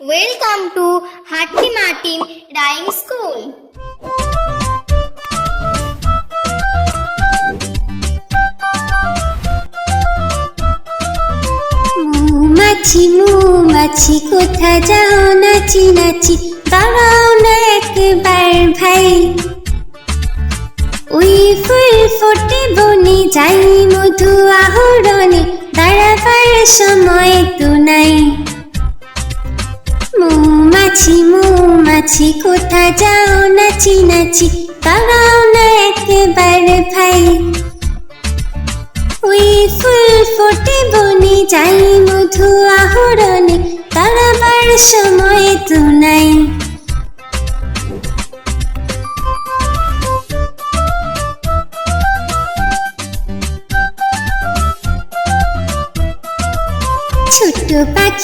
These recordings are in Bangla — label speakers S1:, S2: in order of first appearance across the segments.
S1: Welcome to Hatti Martin Rhyme School.
S2: মৌমাছি মৌমাছি, কোথা যাও নাচি নাচি? দাঁড়াও না একবার ভাই। ওই ফুল ফোটে বনে, যাই মধু আহরণে, দাঁড়াবার সময় তো নাই। মৌমাছি মৌমাছি কোথা যাও নাচি নাচি? পাগাও না একেবারে ভাই। ওই ফুল ফোটে বনে, যাই মধু আহরণে, তারাবার সময় তো নাই।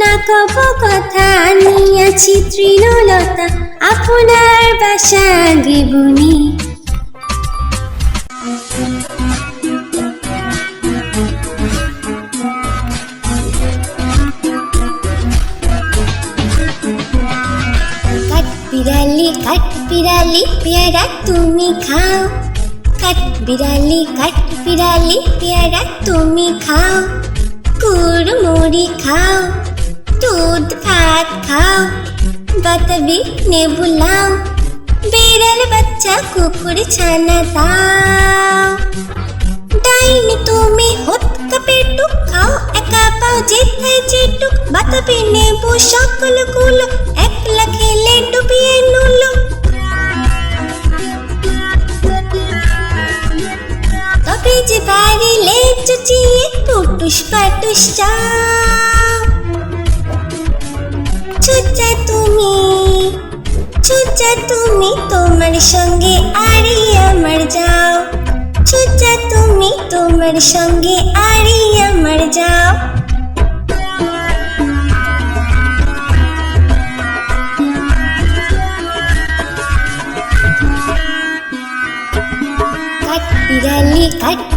S2: না কব কথা আনিয়াছি তৃণলতা আপনার বাসা গিবনি বিড়ালি কাঠ বিড়ালি পেয়ারা তুমি খাও। কাঠ বিড়ালি কাঠ বিড়ালি পেয়ারা তুমি খাও। কুড়মুড়ি খাও, দুধ, ভাত খাও, বাতাবি নেবু লাও, বিড়াল, বাচ্চা, কুকুর, ছানা দাও। ডাইনি, তুমি হত কাপে টুক খাও, একা পাও যেথায় যেটুক, বাতাবি নেবু সকলগুলো একলা খেলে ডুবিয়ে নুলো। যে বাড়িলে চুচিয়ে টুটুস পাটুস চাও চুচা তুমি চুচা তুমি তোমার সঙ্গে আরি আমার যাও। চুচা তুমি তোমার সঙ্গে আরি আমার যাও।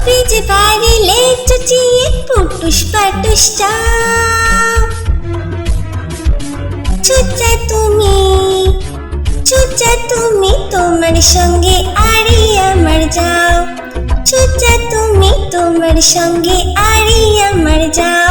S2: তবে যে বাড়িলে চিয়ে পুটুস পাটুস চুচা তুমি চুচা তুমি তোমার সঙ্গে আরে আমার যাও। চুচা তুমি তোমার সঙ্গে আরে আমার যাও।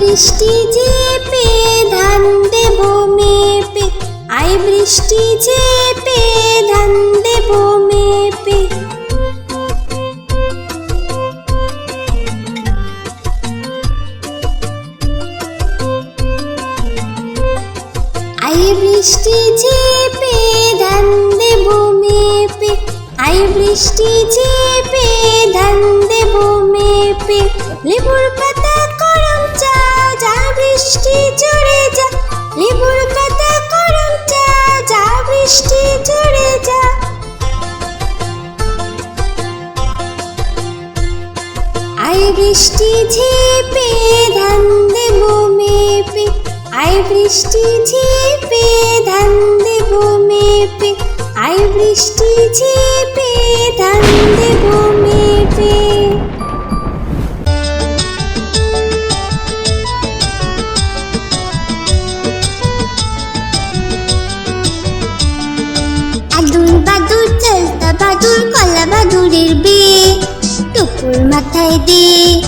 S2: বৃষ্টি ঝেপে ধান দেব মেপে। আই বৃষ্টি ঝেপে ধান দেব মেপে। আই বৃষ্টি ঝেপে ধান দেব মেপে। আই বৃষ্টি ঝেপে ধান দেব মেপে। লেবুর পাতা আই বৃষ্টি ঝেপে ধান দেব মেপে। আই বৃষ্টি ঝেপে ধান দেব মেপে। আই বৃষ্টি ঝেপে ধান দেব মেপে। দে।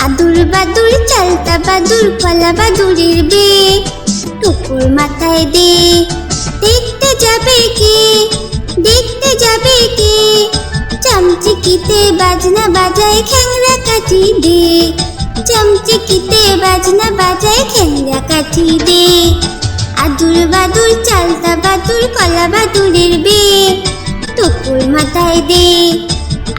S2: আদুর বাদুর, চালতা বাদুর, কলা বাদুরের বে। টুকুর মাথায় দে। দেখতে যাবে কে? দেখতে যাবে কে? চামচিকিতে বাজনা বাজায় খ্যাংরা কাঠি দে। চামচিকিতে বাজনা বাজায় খ্যাংরা কাঠি দে। আদুর বাদুর, চালতা বাদুর, কলা বাদুরের বে। টুকুর মাথায় দে।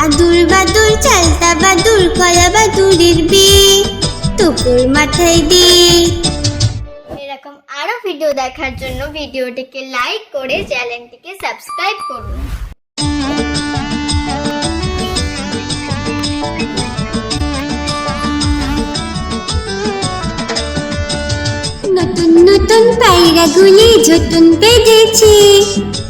S2: আদুর বাদুর চালতা বাদুর কলা বাদুরের বে টুকুর মাথায় দে এরকম আরও ভিডিও দেখার জন্য ভিডিওটিকে লাইক করে চ্যানেলটিকে সাবস্ক্রাইব করুন।
S3: নতুন নতুন পায়রাগুলি ঝুটুন বেঁধেছে।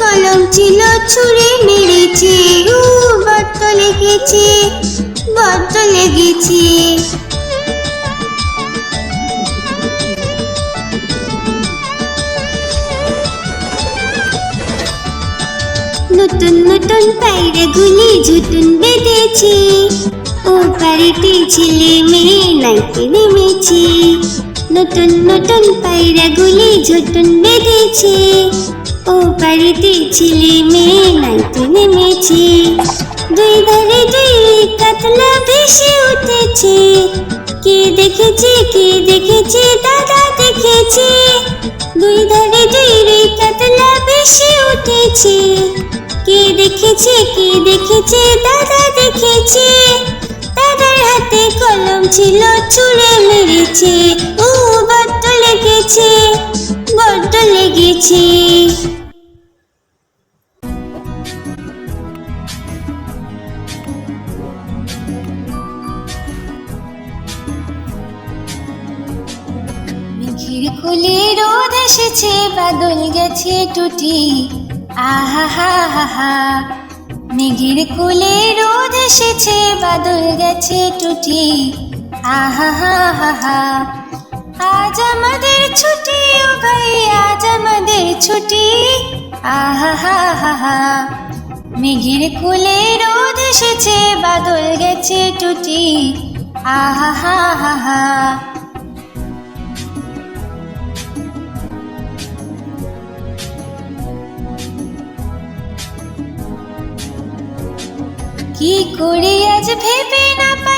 S3: কলম ছিল ছুঁড়ে মেরেছে উ বড্ড লেগেছে বড্ড লেগেছে। নতুন নতুন পায়রা গুলি ঝুটুন বেঁধেছে, ও বাড়িতে ছেলে মেয়ে নাইতে নেমেছে। নতুন নতুন পায়রা গুলি ঝুটুন বেঁধেছে ও বাড়িতে ছেলে মেয়ে নাইতে নেমেছে দুই ধারে দুই কাতলা ভেসে উঠেছে। কে দেখেছে কে দেখেছে, দাদা দেখেছে।
S2: দুই ধারে দুই রে কাতলা বেশি উঠেছে। কে দেখেছে কে দেখেছে, দাদা দেখেছে। দাদার হাতে কলম ছিল ছুঁড়ে মেরেছে। ও বড্ড লেগেছে বড্ড লেগেছে। কোলে রোদ এসেছে, বাদল গেছে টুটি। আহা, হা হা হা। মেঘের কোলে রোদ এসেছে, বাদল গেছে টুটি। আহা হা। আজ আমাদের ছুটি ও ভাই, আজ আমাদের ছুটি। আহা, হা হা হা। মেঘের কোলে রোদ এসেছে, বাদল গেছে টুটি। আহা, হা হা হা। কি করে আজ ভেবে না পাই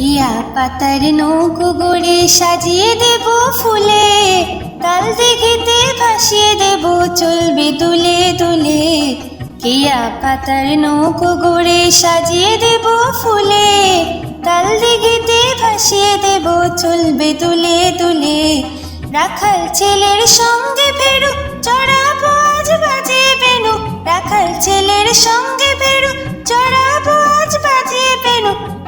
S2: কিয়া পাতার নৌকো গড়ে সাজিয়ে দেব ফুলে। কাল দিঘিতে ভাসিয়ে দেব, চলবে দুলে দুলে। কিয়া পাতার নৌকো গড়ে সাজিয়ে দেব ফুলে। কাল দিঘিতে ভাসিয়ে দেব, চলবে দুলে দুলে। রাখাল ছেলের সঙ্গে ফেরু চড়াবো আজ বাজে বেনু। রাখাল ছেলের সঙ্গে ফেরু চড়াবো আজ বাজে বেনু।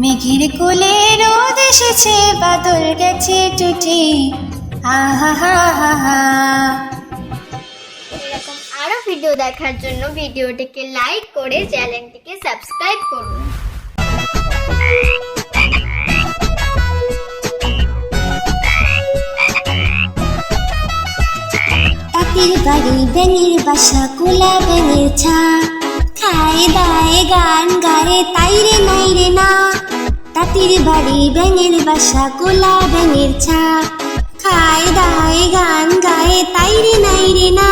S2: মেঘের কোলে রোদ এসেছে বাদল গেছে টুটি। আহা হা হা হা।
S1: এরকম আরও ভিডিও দেখার জন্য ভিডিওটিকে লাইক করে চ্যানেলটিকে সাবস্ক্রাইব করুন।
S2: বাড়ি ব্যাঙের বাসা কোলা ব্যাঙের ছা খায় দায় গান গায়ে তাই রে নাই রে না। তাঁতির বাড়ি ব্যাঙের বাসা, কোলা ব্যাঙের ছা। খায় দায় গান গায়ে তাই রে না।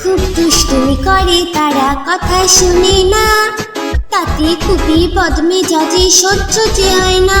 S2: খুব দুষ্টুমি করে তারা কথা শুনে না। তাতে খুবই বদমে যাজে সহ্য যে হয় না।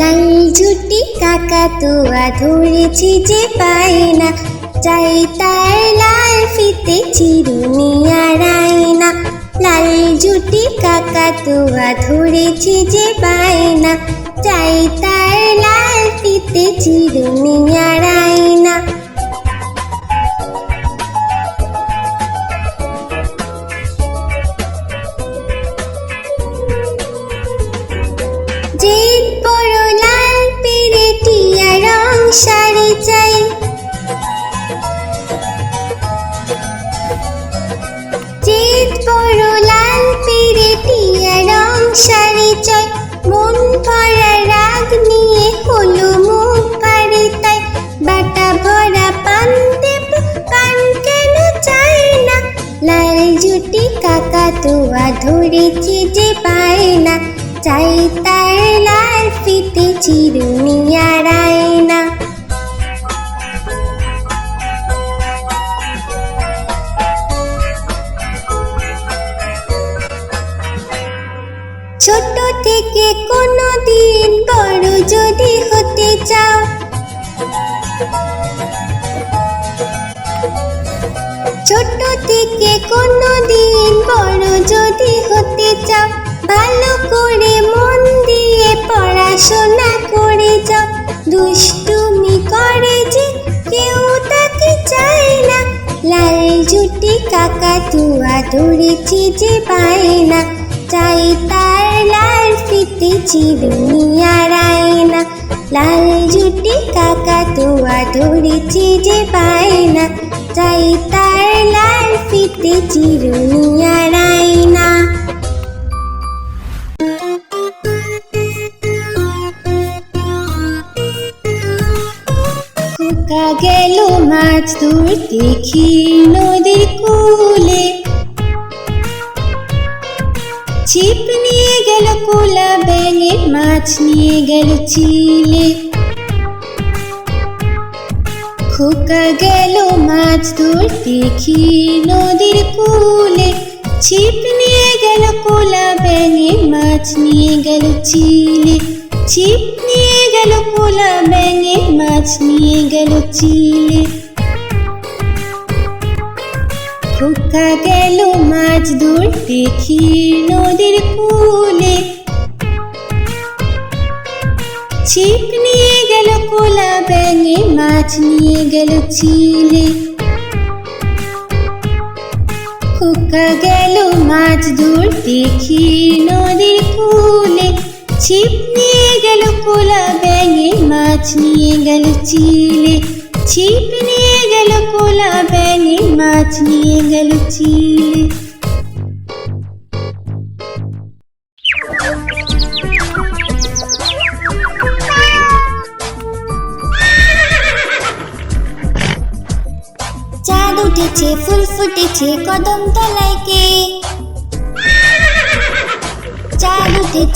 S2: লাল ঝুটি কাকা তোয়া ধরেছি যে পায় না চাই তার লাল ফিতে চিরুনি আর না লাল ঝুটি কাকা তোয়া ধরেছি যে পায় না চাই তার লাল ফিতে চিরুনি আর আয়না। চাই তার লাল ফিতে চিরুনি আর আয়না ছোট থেকে কোনো দিন বড় যদি হতে চাও, ছোট থেকে কোনো দিন বড় যদি হতে চাও। ভালো করে মন দিয়ে পড়াশোনা করে যাও দুষ্টুমি করে যে কেউ তাকে চায় না। লাল জুটি কাকা তুয়া ধরেছি যে পায় না। চাই তার লাল ফিতে চিরুনি আর আয়না। লাল জুটি কাকা তুয়া ধরেছি যে পায় না। চাই তার লাল ফিতে চিরুনি আয়না। গেল মাছ ধরতে দেখি নদীর কূলে। ছিপ নিয়ে গেল কোলা ব্যাঙে মাছ নিয়ে গেল চিলে। খোকা গেল মাছ ধরতে দেখি নদীর কূলে। ছিপ নিয়ে গেল কোলা ব্যাঙে মাছ নিয়ে গেল চিলে। ছিপ নিয়ে গেল কোলা ব্যাঙে, মাছ নিয়ে গেল চিলে। খোকা গেল মাছ ধরতে দেখি নদীর কূলে। ছিপ নিয়ে গেল কোলা ব্যাঙে, মাছ নিয়ে গেল চিলে। খোকা গেল মাছ ধরতে দেখি নদীর কূলে। ছিপ নিয়ে গেল কোলা ব্যাঙে মাছ নিয়ে গেল চিলে ছিপ নিয়ে গেল কোলা ব্যাঙে মাছ নিয়ে গেল চিলে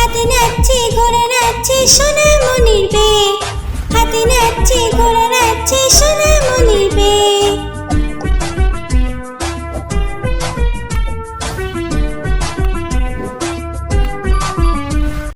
S2: হাতে নাচছে ঘোড়া নাচছে সোনা মনির বে হাতে নাচছে ঘোড়া নাচছে সোনা মনির বে